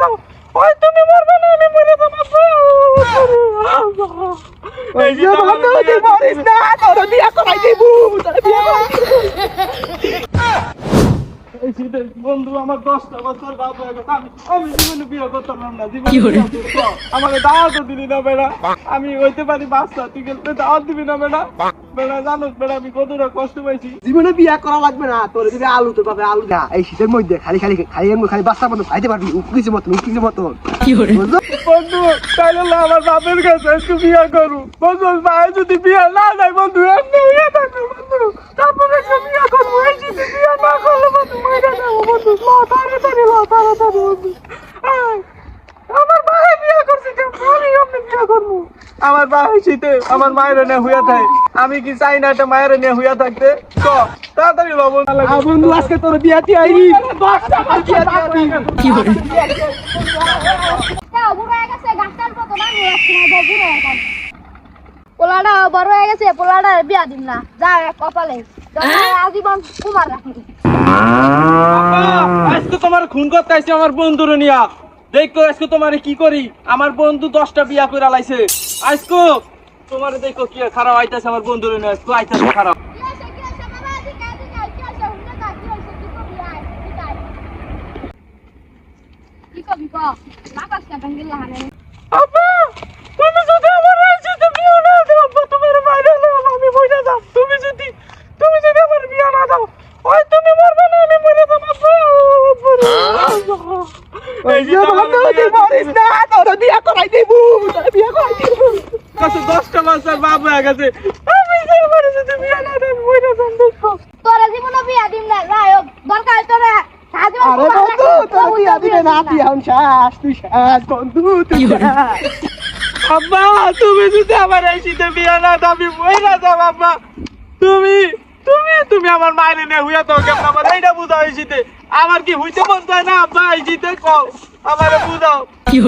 দাও ওই তুমি মরবে না আমি মরে যাব এই যে বন্ধু তুই মরিস না তোর বিয়া করাই দেবো তোর বিয়া করাই এই শীতে বন্ধু আমার দশটা বছর বাপ হয়ে গেছে আমি আমি জীবনে বিয়ে করতাম না জীবনে। আমাকে দাওয়াতও দিলি না বেড়া। আমি হইতে পারি বাচ্চা তুই গেলে দাওয়াত দিবি না বেড়া। বেড়া জানোস বেড়া আমি কতটা কষ্ট পাইছি। জীবনে বিয়া করা লাগবে না তোর দিবে আলু তোর বাপে আলু। না এই শীতের মধ্যে খালি খালি খালি খালি বাচ্চার মতো খাইতে পারবি উকিছে মতন উকিছে মতন। বন্ধু? তাইলে না আমার বাপের কাছে একটু বিয়ে করু। বন্ধু ভাই যদি বিয়ে না যায় বন্ধু এমনি হইয়া থাকবে বন্ধু তারপরে একটু বিয়ে করব এই যদি বিয়ে না করলে বন্ধু মাইরা যাব বন্ধু ল তাড়াতাড়ি ল তাড়াতাড়ি বন্ধু আয়, আমার ভাই বিয়ে করছে কেন আমি এমনি বিয়ে করব আমার বা শীতে আমার মায়ের নিয়ে হইয়া থাকে আমি কি চাই না একটা মায়ের নিয়ে হইয়া থাকতে? ক তাড়াতাড়ি ল বন্ধু। আজকে তোর বিয়া দিয়ে আইনি পোলাটা বড় হয়ে গেছে পোলাটা বিয়া দিম না। যা কপালে। আজীবন কুমার রাখি আজকে তোমার খুন করতে আইছে আমার বন্ধুরে নিয়া। দেখো আজকে তোমারে কি করি? আমার বন্ধু দশটা বিয়া করে লাইছে। আজকে, তোমারে দেখো কি খারাপ আইতাছে আমার বন্ধুরে নিয়ে, আজকে আইতাছে খারাপ। তুমি যদি আমার রাজ্যতে বিয়ে না যদি আমার বিয়ে না দাও না দেন তোরা জীবনে বিয়া দিম না যাই দরকার তোরা। আরে বন্ধু তোর বিয়া দিবে না তুই এখন শেষ তুই শেষ বন্ধু তুই আব্বা তুমি যদি আমার এই শীতে বিয়ে না দাও আমি মরে যাব আব্বা। তুমি তুমি তুমি আমার মাইলে নে হুইয়া তো কেমন আমার এইটা বুঝাও এই শীতে। আমার কি হইতে মন চায় না? আব্বা শীতে কও আমারে বুঝাও।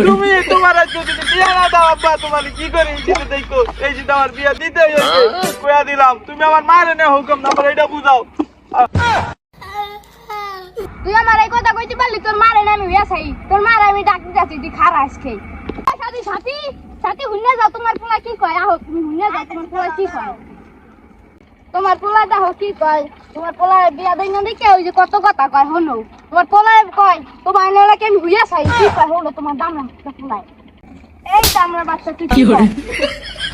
তুমি তোমার যদি বিয়ে না দাও আব্বা তোমার কি করে এই দেখো? এই আমার বিয়ে দিতে হয়েছে কইয়া দিলাম তুমি আমার মাইলে নে হুকম না আমার এইটা বুঝাও। তুই আমার এই কথা কইতে পারলি তোর মারে না আমি হইয়া চাই। তোর মারে আমি ডাকতে যাচ্ছি তুই খারা আজকে। সাথী সাথী সাথী হুন্না যাও তোমার পোলা কি কয়? আহো তুমি হুন্না যাও তোমার পোলা কি কয়? তোমার পোলা দেখো কি কয়? তোমার পোলা বিয়া দেই না দেখে ওই যে কত কথা কয় হনো তোমার পোলা কয় তোমার নেলাকে আমি হুইয়া চাই কি কয় হলো তোমার দাম পোলায়। এই তো আমরা বাচ্চা তুই কি কয়?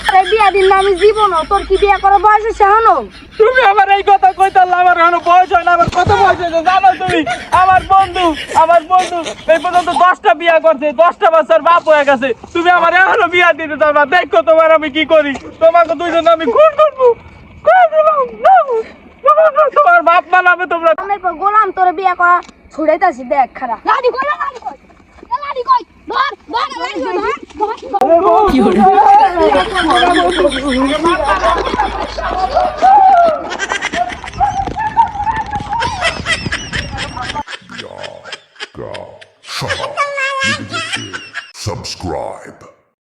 আরে বিয়া দিন আমি জীবন তোর কি বিয়া করার বয়স আছে হনো তুমি আমার এই কথা কইতে পারলে আমার এখনও বয়স হয় না আমার কত বয়স হয়েছে জানো তুমি? আমার বন্ধু আমার বন্ধু এই পর্যন্ত দশটা বিয়া করছে দশটা বছর বাপ হয়ে গেছে। তুমি আমার এখনও বিয়া দিতে চাও না দেখো তোমার আমি কি করি। তোমাকে দুইজন আমি খুন করব। তোমার বাপ মা নামে তোমরা গোলাম তোর বিয়ে করা ছুড়াইতাছি দেখ খারাপ লাড়ি কই লাড়ি কই? Subscribe.